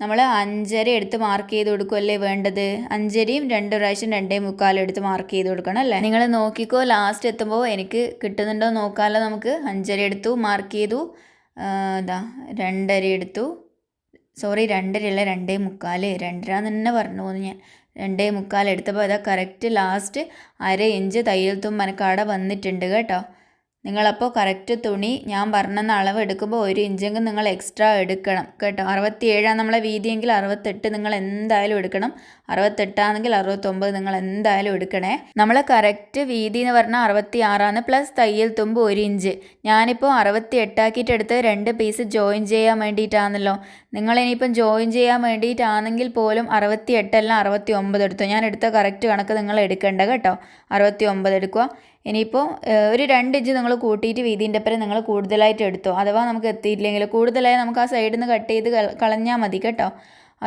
നമ്മൾ അഞ്ചര എടുത്ത് മാർക്ക് ചെയ്ത് കൊടുക്കുമല്ലേ വേണ്ടത്? അഞ്ചരയും രണ്ട് പ്രാവശ്യം രണ്ടേ മുക്കാലും എടുത്ത് മാർക്ക് ചെയ്ത് കൊടുക്കണം അല്ലേ? നിങ്ങൾ നോക്കിക്കോ ലാസ്റ്റ് എത്തുമ്പോൾ എനിക്ക് കിട്ടുന്നുണ്ടോ നോക്കാമല്ലോ നമുക്ക്. അഞ്ചര എടുത്തു മാർക്ക് ചെയ്തു. ഇതാ രണ്ടര എടുത്തു. സോറി രണ്ടരയല്ല രണ്ടേ മുക്കാൽ രണ്ടര തന്നെ പറഞ്ഞു പോകുന്നു ഞാൻ. രണ്ടേ മുക്കാൽ എടുത്തപ്പോൾ അതാ കറക്റ്റ് ലാസ്റ്റ് അര ഇഞ്ച് തയ്യൽ തുമ്പനക്കാട വന്നിട്ടുണ്ട് കേട്ടോ. നിങ്ങളപ്പോൾ കറക്റ്റ് തുണി ഞാൻ പറഞ്ഞെന്ന അളവ് എടുക്കുമ്പോൾ ഒരു ഇഞ്ചെങ്കിലും നിങ്ങൾ എക്സ്ട്രാ എടുക്കണം. കേട്ടോ? അറുപത്തി ഏഴാണ് നമ്മളെ വീതിയെങ്കിൽ അറുപത്തെട്ട് നിങ്ങൾ എന്തായാലും എടുക്കണം. അറുപത്തെട്ടാണെങ്കിൽ അറുപത്തൊമ്പത് നിങ്ങൾ എന്തായാലും എടുക്കണേ. നമ്മൾ കറക്റ്റ് വീതി എന്ന് പറഞ്ഞാൽ അറുപത്തി ആറാണ് പ്ലസ് തയ്യൽ തുമ്പ് ഒരു ഇഞ്ച്. ഞാനിപ്പോൾ അറുപത്തി എട്ടാക്കിയിട്ട് എടുത്ത് രണ്ട് പീസ് ജോയിൻ ചെയ്യാൻ വേണ്ടിയിട്ടാണല്ലോ. നിങ്ങൾ ഇനിയിപ്പം ജോയിൻ ചെയ്യാൻ വേണ്ടിയിട്ടാണെങ്കിൽ പോലും അറുപത്തി എട്ടല്ല അറുപത്തി ഒമ്പത് എടുത്തു? ഞാൻ എടുത്ത കറക്റ്റ് കണക്ക് നിങ്ങൾ എടുക്കേണ്ട കേട്ടോ? അറുപത്തി ഒമ്പത് എടുക്കുക. ഇനിയിപ്പോൾ ഒരു രണ്ട് ഇഞ്ച് നിങ്ങൾ കൂട്ടിയിട്ട് വീതിന്റെ അപ്പുറം നിങ്ങൾ കൂടുതലായിട്ട് എടുത്തോ? അഥവാ നമുക്ക് എത്തിയില്ലെങ്കിൽ കൂടുതലായി നമുക്ക് ആ സൈഡിൽ നിന്ന് കട്ട് ചെയ്ത് കളഞ്ഞാൽ മതി കേട്ടോ.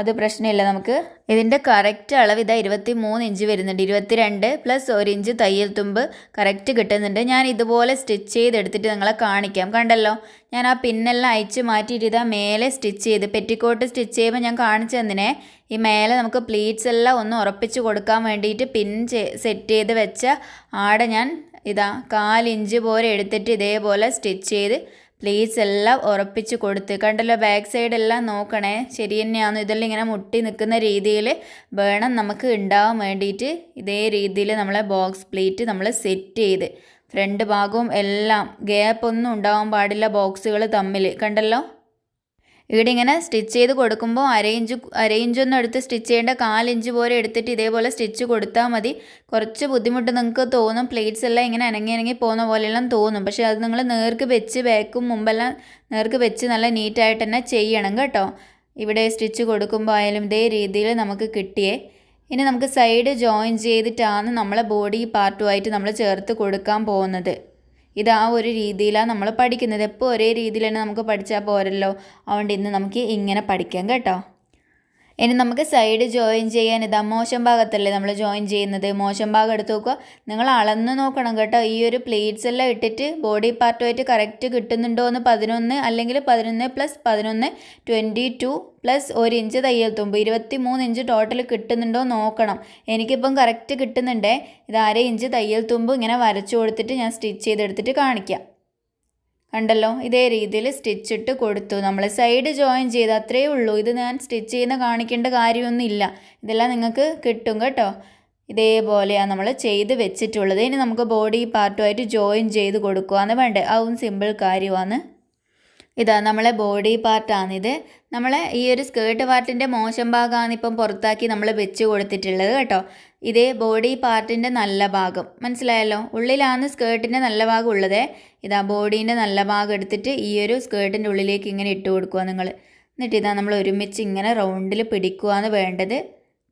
അത് പ്രശ്നമില്ല നമുക്ക്. ഇതിന്റെ കറക്റ്റ് അളവ് ഇതാ ഇരുപത്തി മൂന്ന് ഇഞ്ച് വരുന്നുണ്ട്. ഇരുപത്തിരണ്ട് പ്ലസ് ഒരു ഇഞ്ച് തയ്യൽ തുമ്പ് കറക്റ്റ് കിട്ടുന്നുണ്ട്. ഞാൻ ഇതുപോലെ സ്റ്റിച്ച് ചെയ്തെടുത്തിട്ട് നിങ്ങളെ കാണിക്കാം. കണ്ടല്ലോ? ഞാൻ ആ പിന്നെല്ലാം അയച്ച് മാറ്റിയിട്ട് ഇതാ മേലെ സ്റ്റിച്ച് ചെയ്ത് പെറ്റിക്കോട്ട് സ്റ്റിച്ച് ചെയ്യുമ്പോൾ ഞാൻ കാണിച്ചു തന്നിനെ. ഈ മേലെ നമുക്ക് പ്ലീറ്റ്സ് എല്ലാം ഒന്ന് ഉറപ്പിച്ച് കൊടുക്കാൻ വേണ്ടിയിട്ട് പിൻ സെറ്റ് ചെയ്ത് വെച്ച ആടെ ഞാൻ ഇതാ കാലിഞ്ച് പോലെ എടുത്തിട്ട് ഇതേപോലെ സ്റ്റിച്ച് ചെയ്ത് പ്ലീറ്റ്സ് എല്ലാം ഉറപ്പിച്ച് കൊടുത്ത്. കണ്ടല്ലോ ബാക്ക് സൈഡ് എല്ലാം നോക്കണേ. ശരി തന്നെയാണ്. ഇതെല്ലാം ഇങ്ങനെ മുട്ടി നിൽക്കുന്ന രീതിയിൽ വേണം നമുക്ക് ഉണ്ടാവാൻ വേണ്ടിയിട്ട് ഇതേ രീതിയിൽ നമ്മളെ ബോക്സ് പ്ലേറ്റ് നമ്മൾ സെറ്റ് ചെയ്ത്. ഫ്രണ്ട് ഭാഗവും എല്ലാം ഗ്യാപ്പ് ഒന്നും ഉണ്ടാവാൻ പാടില്ല ബോക്സുകൾ തമ്മിൽ. കണ്ടല്ലോ? ഇവിടെ ഇങ്ങനെ സ്റ്റിച്ച് ചെയ്ത് കൊടുക്കുമ്പോൾ അരയിഞ്ച് അരയിഞ്ചൊന്നും എടുത്ത് സ്റ്റിച്ച് ചെയ്യേണ്ട കാലിഞ്ച് പോലെ എടുത്തിട്ട് ഇതേപോലെ സ്റ്റിച്ച് കൊടുത്താൽ മതി. കുറച്ച് ബുദ്ധിമുട്ട് നിങ്ങൾക്ക് തോന്നും. പ്ലേറ്റ്സ് എല്ലാം ഇങ്ങനെ അനങ്ങി അനങ്ങി പോകുന്ന പോലെയെല്ലാം തോന്നും. പക്ഷേ അത് നിങ്ങൾ നേർക്ക് വെച്ച് ബാക്കും മുമ്പെല്ലാം നേർക്ക് വെച്ച് നല്ല നീറ്റായിട്ട് തന്നെ ചെയ്യണം കേട്ടോ. ഇവിടെ സ്റ്റിച്ച് കൊടുക്കുമ്പോൾ ആയാലും ഇതേ രീതിയിൽ നമുക്ക് കിട്ടിയേ. ഇനി നമുക്ക് സൈഡ് ജോയിൻ ചെയ്തിട്ടാണ് നമ്മളെ ബോഡി പാർട്ടുമായിട്ട് നമ്മൾ ചേർത്ത് കൊടുക്കാൻ പോകുന്നത്. ഇത് ആ ഒരു രീതിയിലാണ് നമ്മൾ പഠിക്കുന്നത്. എപ്പോൾ ഒരേ രീതിയിൽ തന്നെ നമുക്ക് പഠിച്ചാൽ പോരല്ലോ. അതുകൊണ്ട് ഇന്ന് നമുക്ക് ഇങ്ങനെ പഠിക്കാം കേട്ടോ. ഇനി നമുക്ക് സൈഡ് ജോയിൻ ചെയ്യാൻ ഇതാ മോശം ഭാഗത്തല്ലേ നമ്മൾ ജോയിൻ ചെയ്യുന്നത്? മോശം ഭാഗം എടുത്ത് നോക്കുക. നിങ്ങൾ അളന്ന് നോക്കണം കേട്ടോ. ഈ ഒരു പ്ലേറ്റ്സ് എല്ലാം ഇട്ടിട്ട് ബോഡി പാർട്ടുമായിട്ട് കറക്റ്റ് കിട്ടുന്നുണ്ടോ എന്ന് പതിനൊന്ന് അല്ലെങ്കിൽ പതിനൊന്ന് പ്ലസ് പതിനൊന്ന് ട്വന്റി ടു പ്ലസ് ഒരു ഇഞ്ച് തയ്യൽ തുമ്പ്. ഇരുപത്തി മൂന്ന് ഇഞ്ച് ടോട്ടൽ കിട്ടുന്നുണ്ടോ നോക്കണം. എനിക്കിപ്പം കറക്റ്റ് കിട്ടുന്നുണ്ടേ. ഇത് അര ഇഞ്ച് തയ്യൽ തുമ്പ് ഇങ്ങനെ വരച്ചു കൊടുത്തിട്ട് ഞാൻ സ്റ്റിച്ച് ചെയ്തെടുത്തിട്ട് കാണിക്കാം. കണ്ടല്ലോ? ഇതേ രീതിയിൽ സ്റ്റിച്ച് ഇട്ട് കൊടുത്തു. നമ്മൾ സൈഡ് ജോയിൻ ചെയ്ത് അത്രയേ ഉള്ളൂ. ഇത് ഞാൻ സ്റ്റിച്ച് ചെയ്യുന്ന കാണിക്കേണ്ട കാര്യമൊന്നുമില്ല. ഇതെല്ലാം നിങ്ങൾക്ക് കിട്ടും കേട്ടോ. ഇതേപോലെയാണ് നമ്മൾ ചെയ്ത് വെച്ചിട്ടുള്ളത്. ഇനി നമുക്ക് ബോഡി പാർട്ടുമായിട്ട് ജോയിൻ ചെയ്ത് കൊടുക്കുകയാണ് വേണ്ടേ? അതും സിമ്പിൾ കാര്യമാണ് ഇതാ നമ്മളെ ബോഡി പാർട്ടാണിത് നമ്മളെ ഈ ഒരു സ്കേർട്ട് പാർട്ടിന്റെ മോശം ഭാഗമാണ് ഇപ്പം പുറത്താക്കി നമ്മൾ വെച്ച് കൊടുത്തിട്ടുള്ളത് കേട്ടോ. ഇതേ ബോഡി പാർട്ടിന്റെ നല്ല ഭാഗം. മനസ്സിലായല്ലോ? ഉള്ളിലാണ് സ്കേർട്ടിന്റെ നല്ല ഭാഗം ഉള്ളത്. ഇതാ ബോഡീന്റെ നല്ല ഭാഗം എടുത്തിട്ട് ഈ ഒരു സ്കേർട്ടിന്റെ ഉള്ളിലേക്ക് ഇങ്ങനെ ഇട്ട് കൊടുക്കുക നിങ്ങൾ എന്നിട്ട് ഇതാ നമ്മൾ ഒരുമിച്ച് ഇങ്ങനെ റൗണ്ടിൽ പിടിക്കുകയാണ് വേണ്ടത്.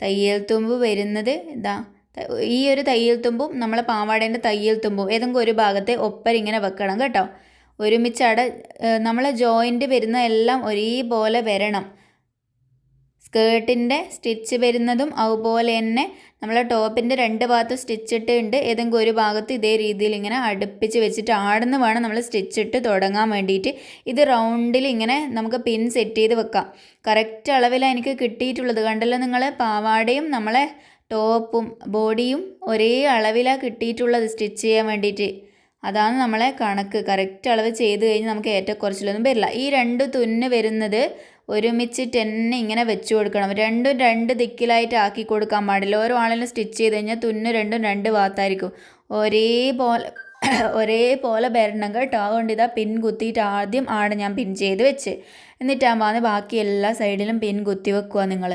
തയ്യൽ തുമ്പ് വരുന്നത് ഇതാ. ഈ ഒരു തയ്യൽ തുമ്പും നമ്മളെ പാവാടേന്റെ തയ്യൽ തുമ്പും ഏതെങ്കിലും ഒരു ഭാഗത്തെ ഒപ്പരിങ്ങനെ വെക്കണം കേട്ടോ. ഒരുമിച്ച് അട നമ്മളെ ജോയിന്റ് വരുന്ന എല്ലാം ഒരേപോലെ വരണം. സ്കേർട്ടിന്റെ സ്റ്റിച്ച് വരുന്നതും അതുപോലെ തന്നെ നമ്മൾ ടോപ്പിന്റെ രണ്ട് ഭാഗത്ത് സ്റ്റിച്ച് ഇട്ടുണ്ട് ഏതെങ്കിലും ഒരു ഭാഗത്ത് ഇതേ രീതിയിൽ ഇങ്ങനെ അടുപ്പിച്ച് വെച്ചിട്ട് ആടുന്ന് വേണം നമ്മൾ സ്റ്റിച്ച് ഇട്ട് തുടങ്ങാൻ വേണ്ടിയിട്ട്. ഇത് റൗണ്ടിൽ ഇങ്ങനെ നമുക്ക് പിൻ സെറ്റ് ചെയ്ത് വെക്കാം. കറക്റ്റ് അളവിലാണ് എനിക്ക് കിട്ടിയിട്ടുള്ളത്. കണ്ടല്ലോ നിങ്ങൾ പാവാടയും നമ്മളെ ടോപ്പും ബോഡിയും ഒരേ അളവിലാണ് കിട്ടിയിട്ടുള്ളത് സ്റ്റിച്ച് ചെയ്യാൻ വേണ്ടിയിട്ട്. അതാണ് നമ്മളെ കണക്ക്. കറക്റ്റ് അളവ് ചെയ്ത് കഴിഞ്ഞ് നമുക്ക് ഏറ്റക്കുറച്ചിലൊന്നും വരില്ല. ഈ രണ്ട് തുന്ന് വരുന്നത് ഒരുമിച്ചിട്ട് തന്നെ ഇങ്ങനെ വെച്ച് കൊടുക്കണം. രണ്ടും രണ്ട് ദിക്കിലായിട്ട് ആക്കി കൊടുക്കാൻ പാടില്ല. ഓരോ ആളിലും സ്റ്റിച്ച് ചെയ്ത് കഴിഞ്ഞാൽ തുന്നു രണ്ടും രണ്ട് ഭാഗത്തായിരിക്കും. ഒരേപോലെ ഒരേപോലെ വരണം കേട്ടോ. അതുകൊണ്ട് ഇതാ പിൻ കുത്തിയിട്ട് ആദ്യം ആണ് ഞാൻ പിൻ ചെയ്ത് വെച്ച്. എന്നിട്ടാകുമ്പോൾ ബാക്കി എല്ലാ സൈഡിലും പിൻ കുത്തി വെക്കുക നിങ്ങൾ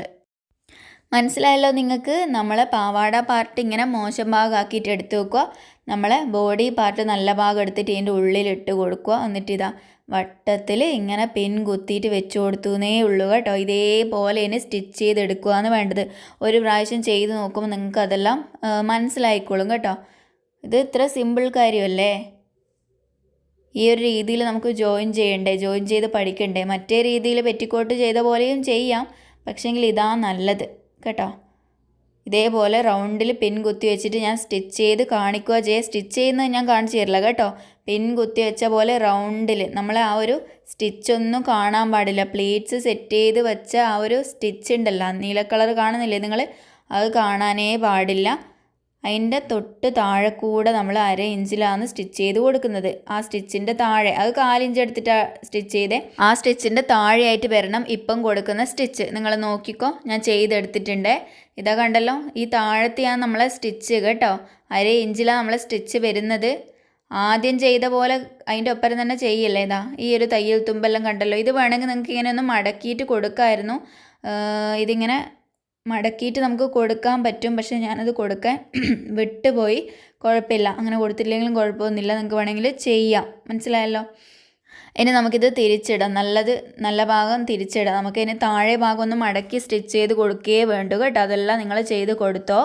മനസ്സിലായല്ലോ നിങ്ങൾക്ക്? നമ്മളെ പാവാട പാർട്ട് ഇങ്ങനെ മോശം ഭാഗമാക്കിയിട്ട് എടുത്ത് വെക്കുക നമ്മളെ ബോഡി പാർട്ട് നല്ല ഭാഗം എടുത്തിട്ട് ഇതിന്റെ ഉള്ളിലിട്ട് കൊടുക്കുക എന്നിട്ട് ഇതാ വട്ടത്തിൽ ഇങ്ങനെ പിൻ കുത്തിയിട്ട് വെച്ച് കൊടുത്തുന്നേ ഉള്ളൂ കേട്ടോ. ഇതേപോലെ ഇനി സ്റ്റിച്ച് ചെയ്തെടുക്കുകയാണ് വേണ്ടത്. ഒരു പ്രാവശ്യം ചെയ്ത് നോക്കുമ്പോൾ നിങ്ങൾക്ക് അതെല്ലാം മനസ്സിലായിക്കോളും കേട്ടോ. ഇത് ഇത്ര സിമ്പിൾ കാര്യമല്ലേ? ഈ ഒരു രീതിയിൽ നമുക്ക് ജോയിൻ ചെയ്യണ്ടേ? ജോയിൻ ചെയ്ത് പഠിക്കണ്ടേ? മറ്റേ രീതിയിൽ പെറ്റിക്കോട്ട് ചെയ്ത പോലെയും ചെയ്യാം. പക്ഷേങ്കിൽ ഇതാ നല്ലത് കേട്ടോ. ഇതേപോലെ റൗണ്ടിൽ പിൻ കുത്തി വെച്ചിട്ട് ഞാൻ സ്റ്റിച്ച് ചെയ്ത് കാണിക്കുക ചെയ്യുക സ്റ്റിച്ച് ചെയ്യുന്നത് ഞാൻ കാണിച്ചു തരില്ല കേട്ടോ. പിൻ കുത്തി വെച്ച പോലെ റൗണ്ടിൽ നമ്മൾ ആ ഒരു സ്റ്റിച്ചൊന്നും കാണാൻ പാടില്ല. പ്ലീറ്റ്സ് സെറ്റ് ചെയ്ത് വെച്ച ആ ഒരു സ്റ്റിച്ച് ഉണ്ടല്ലോ. നീല കളർ കാണുന്നില്ലേ നിങ്ങൾ അത് കാണാനേ പാടില്ല. അതിന്റെ തൊട്ട് താഴെ കൂടെ നമ്മൾ അര ഇഞ്ചിലാണ് സ്റ്റിച്ച് ചെയ്ത് കൊടുക്കുന്നത്. ആ സ്റ്റിച്ചിന്റെ താഴെ അത് കാലിഞ്ച് എടുത്തിട്ടാണ് സ്റ്റിച്ച് ചെയ്തേ. ആ സ്റ്റിച്ചിന്റെ താഴെയായിട്ട് വരണം ഇപ്പം കൊടുക്കുന്ന സ്റ്റിച്ച്. നിങ്ങൾ നോക്കിക്കോ ഞാൻ ചെയ്തെടുത്തിട്ടുണ്ട്. ഇതാ കണ്ടല്ലോ ഈ താഴത്തെയാണ് നമ്മളെ സ്റ്റിച്ച് കേട്ടോ. അര ഇഞ്ചിലാണ് നമ്മളെ സ്റ്റിച്ച് വരുന്നത്. ആദ്യം ചെയ്ത പോലെ അതിന്റെ ഒപ്പം തന്നെ ചെയ്യല്ലേ ഇതാ? ഈ ഒരു തയ്യൽ തുമ്പെല്ലാം കണ്ടല്ലോ. ഇത് വേണമെങ്കിൽ നിങ്ങൾക്ക് ഇങ്ങനെ ഒന്ന് മടക്കിയിട്ട് കൊടുക്കാമായിരുന്നു ഇതിങ്ങനെ മടക്കിയിട്ട് നമുക്ക് കൊടുക്കാൻ പറ്റും. പക്ഷേ ഞാനത് കൊടുക്കാൻ വിട്ടുപോയി. കുഴപ്പമില്ല. അങ്ങനെ കൊടുത്തില്ലെങ്കിലും കുഴപ്പമൊന്നുമില്ല. നിങ്ങൾക്ക് വേണമെങ്കിൽ ചെയ്യാം. മനസ്സിലായല്ലോ? ഇനി നമുക്കിത് തിരിച്ചിടാം. നല്ലത് നല്ല ഭാഗം തിരിച്ചിടാം. നമുക്ക് ഇനി താഴെ ഭാഗം ഒന്ന് മടക്കി സ്റ്റിച്ച് ചെയ്ത് കൊടുക്കുകയേ വേണ്ടു കേട്ടോ. അതെല്ലാം നിങ്ങൾ ചെയ്ത് കൊടുത്തോ.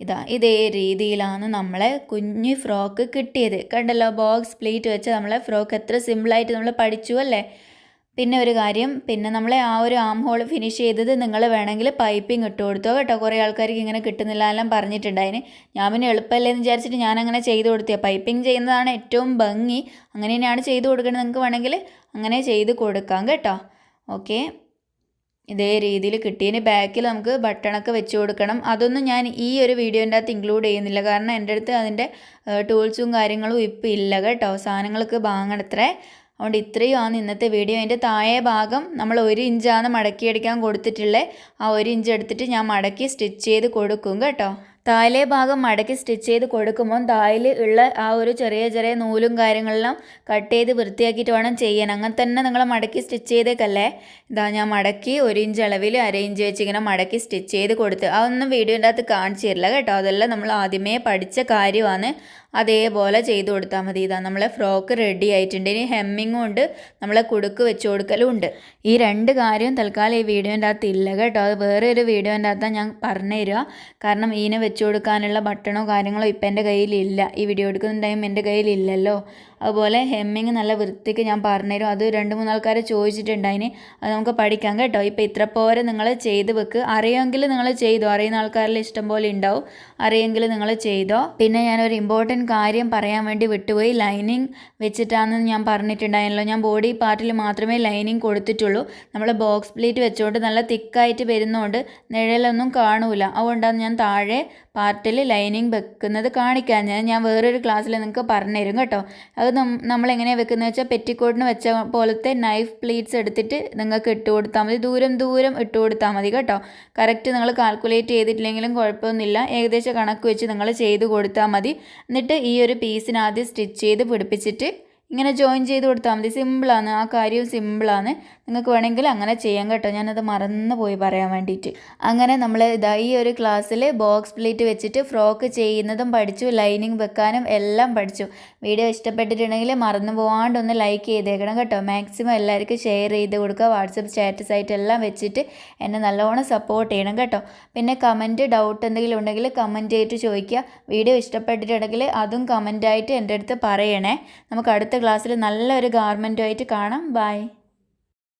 ഇതാ ഇതേ രീതിയിലാണ് നമ്മളെ കുഞ്ഞു ഫ്രോക്ക് കിട്ടിയത്. കണ്ടല്ലോ? ബോക്സ് പ്ലേറ്റ് വെച്ച് നമ്മളെ ഫ്രോക്ക് എത്ര സിമ്പിളായിട്ട് നമ്മൾ പഠിച്ചു അല്ലേ? പിന്നെ ഒരു കാര്യം പിന്നെ നമ്മളെ ആ ഒരു ആം ഹോൾ ഫിനിഷ് ചെയ്തത് നിങ്ങൾ വേണമെങ്കിൽ പൈപ്പിംഗ് ഇട്ട് കൊടുത്തോ കേട്ടോ. കുറേ ആൾക്കാർക്ക് ഇങ്ങനെ കിട്ടുന്നില്ല എല്ലാം പറഞ്ഞിട്ടുണ്ടായിന് ഞാൻ പിന്നെ എളുപ്പമല്ലേ എന്ന് വിചാരിച്ചിട്ട് ഞാൻ അങ്ങനെ ചെയ്ത് കൊടുത്തേ പൈപ്പിംഗ് ചെയ്യുന്നതാണ് ഏറ്റവും ഭംഗി. അങ്ങനെ തന്നെയാണ് ചെയ്ത് കൊടുക്കേണ്ടത് നിങ്ങൾക്ക് വേണമെങ്കിൽ അങ്ങനെ ചെയ്ത് കൊടുക്കാം കേട്ടോ. ഓക്കെ. ഇതേ രീതിയിൽ കിട്ടിയതിന് ബാക്കിൽ നമുക്ക് ബട്ടണൊക്കെ വെച്ച് കൊടുക്കണം. അതൊന്നും ഞാൻ ഈ ഒരു വീഡിയോന്റെ അകത്ത് ഇൻക്ലൂഡ് ചെയ്യുന്നില്ല. കാരണം എന്റെ അടുത്ത് അതിന്റെ ടൂൾസും കാര്യങ്ങളും ഇപ്പം ഇല്ല കേട്ടോ. സാധനങ്ങൾക്ക് വാങ്ങണത്രേ. അതുകൊണ്ട് ഇത്രയുമാണ് ഇന്നത്തെ വീഡിയോ. അതിന്റെ താഴെ ഭാഗം നമ്മൾ ഒരു ഇഞ്ചാണ് മടക്കിയടിക്കാൻ കൊടുത്തിട്ടുള്ളത് ആ ഒരു ഇഞ്ച് എടുത്തിട്ട് ഞാൻ മടക്കി സ്റ്റിച്ച് ചെയ്ത് കൊടുക്കും കേട്ടോ. താഴെ ഭാഗം മടക്കി സ്റ്റിച്ച് ചെയ്ത് കൊടുക്കുമ്പോൾ താഴിൽ ഉള്ള ആ ഒരു ചെറിയ ചെറിയ നൂലും കാര്യങ്ങളെല്ലാം കട്ട് ചെയ്ത് വൃത്തിയാക്കിയിട്ട് വേണം ചെയ്യാൻ. അങ്ങനെ തന്നെ നിങ്ങൾ മടക്കി സ്റ്റിച്ച് ചെയ്തേക്കല്ലേ. ഇതാ ഞാൻ മടക്കി ഒരു ഇഞ്ച് അളവിൽ അര ഇഞ്ച് വെച്ച് ഇങ്ങനെ മടക്കി സ്റ്റിച്ച് ചെയ്ത് കൊടുത്ത്. അതൊന്നും വീഡിയോന്റെ അകത്ത് കാണിച്ചു തരില്ല കേട്ടോ. അതെല്ലാം നമ്മൾ ആദ്യമേ പഠിച്ച കാര്യമാണ്. അതേപോലെ ചെയ്ത് കൊടുത്താൽ മതി. ഇതാ നമ്മളെ ഫ്രോക്ക് റെഡി ആയിട്ടുണ്ട്. ഇനി ഹെമ്മിങ്ങും ഉണ്ട്. നമ്മളെ കുടുക്ക് വെച്ച് കൊടുക്കലും ഉണ്ട്. ഈ രണ്ട് കാര്യവും തൽക്കാലം ഈ വീഡിയോന്റെ അകത്ത് ഇല്ല കേട്ടോ. അത് വേറെ ഒരു വീഡിയോന്റെ അകത്താണ് ഞാൻ പറഞ്ഞു തരിക കാരണം ഈനെ വെച്ച് കൊടുക്കാനുള്ള ബട്ടണോ കാര്യങ്ങളോ ഇപ്പം എന്റെ കയ്യിലില്ല ഈ വീഡിയോ എടുക്കുന്ന ടൈം എന്റെ കയ്യിലില്ലല്ലോ അതുപോലെ ഹെമ്മിങ് നല്ല വൃത്തിക്ക് ഞാൻ പറഞ്ഞുതരും. അത് രണ്ട് മൂന്ന് ആൾക്കാർ ചോദിച്ചിട്ടുണ്ടായിന്. അത് നമുക്ക് പഠിക്കാം കേട്ടോ. ഇപ്പോൾ ഇത്ര പോരെ നിങ്ങൾ ചെയ്ത് വെക്ക്. അറിയുമെങ്കിൽ നിങ്ങൾ ചെയ്തോ? അറിയുന്ന ആൾക്കാരിൽ ഇഷ്ടം പോലെ ഉണ്ടാവും അറിയുമെങ്കിൽ നിങ്ങൾ ചെയ്തോ? പിന്നെ ഞാനൊരു ഇമ്പോർട്ടന്റ് കാര്യം പറയാൻ വേണ്ടി വിട്ടുപോയി. ലൈനിങ് വെച്ചിട്ടാണെന്ന് ഞാൻ പറഞ്ഞിട്ടുണ്ടായിരുന്നല്ലോ. ഞാൻ ബോഡി പാർട്ടിൽ മാത്രമേ ലൈനിങ് കൊടുത്തിട്ടുള്ളൂ. നമ്മൾ ബോക്സ് പ്ലേറ്റ് വെച്ചുകൊണ്ട് നല്ല തിക്കായിട്ട് വരുന്നതുകൊണ്ട് നിഴലൊന്നും കാണൂല. അതുകൊണ്ടാണ് ഞാൻ താഴെ പാർട്ടിൽ ലൈനിങ് വെക്കുന്നത് കാണിക്കാൻ ഞാൻ വേറൊരു ക്ലാസ്സിൽ നിങ്ങൾക്ക് പറഞ്ഞുതരും കേട്ടോ. അത് നമ്മളെങ്ങനെയാണ് വെക്കുന്നത് വെച്ചാൽ പെറ്റിക്കോട്ടിന് വെച്ച പോലത്തെ നൈഫ് പ്ലീറ്റ്സ് എടുത്തിട്ട് നിങ്ങൾക്ക് ഇട്ട് കൊടുത്താൽ മതി. ദൂരം ദൂരം ഇട്ട് കൊടുത്താൽ മതി കേട്ടോ. കറക്റ്റ് നിങ്ങൾ കാൽക്കുലേറ്റ് ചെയ്തിട്ടില്ലെങ്കിലും കുഴപ്പമൊന്നുമില്ല. ഏകദേശം കണക്ക് വെച്ച് നിങ്ങൾ ചെയ്ത് കൊടുത്താൽ മതി. എന്നിട്ട് ഈ ഒരു പീസിന് ആദ്യം സ്റ്റിച്ച് ചെയ്ത് പിടിപ്പിച്ചിട്ട് ഇങ്ങനെ ജോയിൻ ചെയ്ത് കൊടുത്താൽ മതി. സിമ്പിളാണ് ആ കാര്യവും സിമ്പിളാണ് നിങ്ങൾക്ക് വേണമെങ്കിൽ അങ്ങനെ ചെയ്യാം കേട്ടോ. ഞാനത് മറന്നു പോയി പറയാൻ വേണ്ടിയിട്ട്. അങ്ങനെ നമ്മൾ ഇതാ ഈ ഒരു ക്ലാസ്സിൽ ബോക്സ് പ്ലേറ്റ് വെച്ചിട്ട് ഫ്രോക്ക് ചെയ്യുന്നതും പഠിച്ചു ലൈനിങ് വെക്കാനും എല്ലാം പഠിച്ചു. വീഡിയോ ഇഷ്ടപ്പെട്ടിട്ടുണ്ടെങ്കിൽ മറന്നു പോകാണ്ട് ഒന്ന് ലൈക്ക് ചെയ്തേക്കണം കേട്ടോ. മാക്സിമം എല്ലാവർക്കും ഷെയർ ചെയ്ത് കൊടുക്കുക. വാട്സപ്പ് സ്റ്റാറ്റസ് ആയിട്ട് എല്ലാം വെച്ചിട്ട് എന്നെ നല്ലോണം സപ്പോർട്ട് ചെയ്യണം കേട്ടോ. പിന്നെ കമന്റ് ഡൗട്ട് എന്തെങ്കിലും ഉണ്ടെങ്കിൽ കമന്റ് ചെയ്തിട്ട് ചോദിക്കുക. വീഡിയോ ഇഷ്ടപ്പെട്ടിട്ടുണ്ടെങ്കിൽ അതും കമന്റായിട്ട് എന്റെ അടുത്ത് പറയണേ. നമുക്ക് അടുത്ത ക്ലാസ്സിൽ നല്ലൊരു ഗാർമെന്റുമായിട്ട് കാണാം. ബൈ